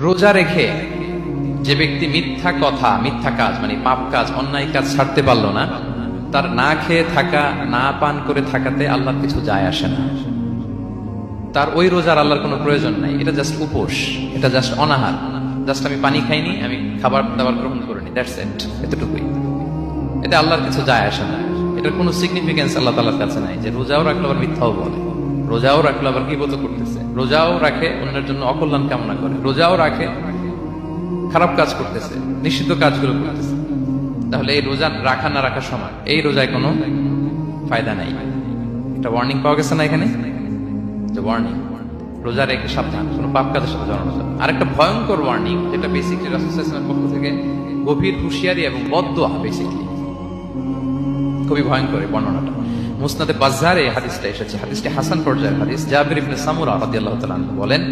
রোজা রেখে যে ব্যক্তি মিথ্যা কথা, মিথ্যা কাজ মানে পাপ কাজ, অন্যায় কাজ ছাড়তে পারল না, তার না খেয়ে থাকা, না পান করে থাকাতে আল্লাহর কিছু যায় আসে না। তার ওই রোজার আল্লাহর কোনো প্রয়োজন নাই। এটা জাস্ট উপোস, এটা জাস্ট অনাহার। জাস্ট আমি পানি খাইনি, আমি খাবার দাবার গ্রহণ করিনি দ্যাটস এট এতটুকুই। এটা আল্লাহর কিছু যায় আসে না। এটার কোনো সিগনিফিকেন্স আল্লাহ তালার কাছে নাই যে রোজাও রাখল আবার মিথ্যাও বলে। রোজাও রাখল আবার কি গিবত করতেছে? রোজাও রাখে, অন্যের জন্য অকল্যাণ কামনা করে। রোজাও রাখে, খারাপ কাজ করতেছে, নিষিদ্ধ কাজগুলো করতেছে। তাহলে এই রোজা রাখা না রাখার সময় এই রোজায় কোনো ফায়দা নাই। একটা ওয়ার্নিং পাওয়া গেছে না এখানে? যে ওয়ার্নিং রোজা রেখে সাবধান, কোনো পাপ কাজের সাথে জড়ানো না। আরেকটা ভয়ঙ্কর ওয়ার্নিং যেটা বেসিকলি রাসুলের পক্ষ থেকে গভীর হুঁশিয়ারি এবং বদোয়া বেসিকলি খুবই ভয়ঙ্কর এই বর্ণনাটা। মুসনাদে বাজারে হাদিসটা এসেছে। হাদিসটি হাসান পর্যায়ের হাদিস। জাবির ইবনে সামুরা রাদিয়াল্লাহু তাআলা বলেন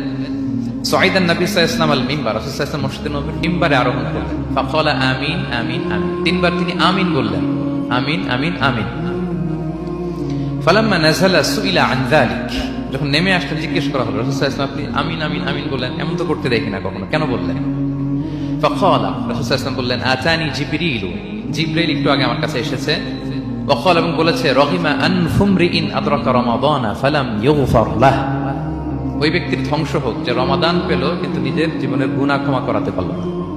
সাইদান নবী সাল্লাল্লাহু আল মিম্বার রাসূল মসজিদে নববীর মিম্বারে আরোহণ করলেন। ফাকালা, আমিন আমিন আমিন। তিনবার তিনি আমিন বললেন। আমিন আমিন আমিন। ফালাম্মা নাযালা সুইলা আন যালিক। যখন নেমে আসলেন, জিজ্ঞেস করা হলো, রাসূল সাল্লাল্লাহু আপনি আমিন আমিন আমিন বললেন? এমন তো করতে দেখি না কখনো। কেন বললেন? ফাকালা, রাসূল সাল্লাল্লাহু বললেন, আতানি জিবরিল। জিবরাইল একটু আগে আমার কাছে এসেছে। ওয়াকাল এবং বলেছে, রহিমা আনফুমরি ইন আদরাকা রমাদানা, ফালাম ইউগফার লাহ। ওই ব্যক্তির ধ্বংস হোক, যে রমাদান পেল, কিন্তু নিজের জীবনের গুণা ক্ষমা করাতে পারল না।